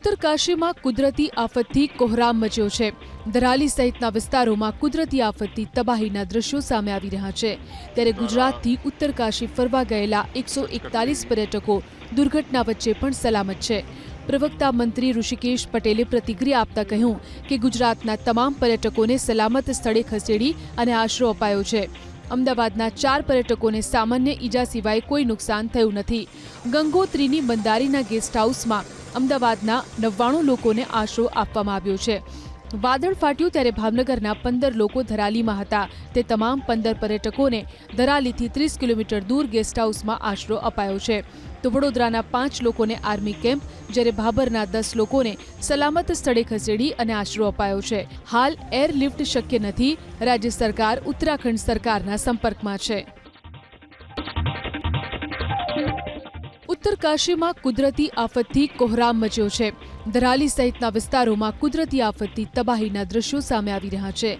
ઉત્તરકાશીમાં કુદરતી આફતથી કોહરામ મચ્યો છે. દરાલી સહિતના વિસ્તારોમાં કુદરતી આફતથી તબાહીના દ્રશ્યો સામે આવી રહ્યા છે. ત્યારે ગુજરાતથી ઉત્તરકાશી ફરવા ગયેલા એકસો એકતાલીસ પર્યટકો દુર્ઘટના વચ્ચે પણ સલામત છે. પ્રવક્તા મંત્રી ઋષિકેશ પટેલે પ્રતિક્રિયા આપતા કહ્યું કે ગુજરાતના તમામ પર્યટકોને સલામત સ્થળે ખસેડી અને આશરો અપાયો છે. અમદાવાદના ચાર પર્યટકોને સામાન્ય ઈજા સિવાય કોઈ નુકસાન થયું નથી. ગંગોત્રીની બંદારીના ગેસ્ટ હાઉસમાં અમદાવાદના નવ્વાણું લોકોને આશરો આપવામાં આવ્યો છે. વાદળ ફાટ્યું ત્યારે ભાવનગરના પંદર લોકો ધરાલીમાં હતા. તે તમામ પંદર પર્યટકોને ધરાલીથી ત્રીસ કિલોમીટર દૂર ગેસ્ટ હાઉસમાં આશરો અપાયો છે. તો વડોદરાના પાંચ લોકોને આર્મી કેમ્પ, જ્યારે ભાભરના દસ લોકોને સલામત સ્થળે ખસેડી અને આશરો અપાયો છે. હાલ એરલિફ્ટ શક્ય નથી. રાજ્ય સરકાર ઉત્તરાખંડ સરકારના સંપર્કમાં છે. ઉત્તરકાશીમાં કુદરતી આફતથી કોહરામ મચ્યો છે. ધરાલી સહિતના વિસ્તારોમાં કુદરતી આફતથી તબાહીના દ્રશ્યો સામે આવી રહ્યા છે.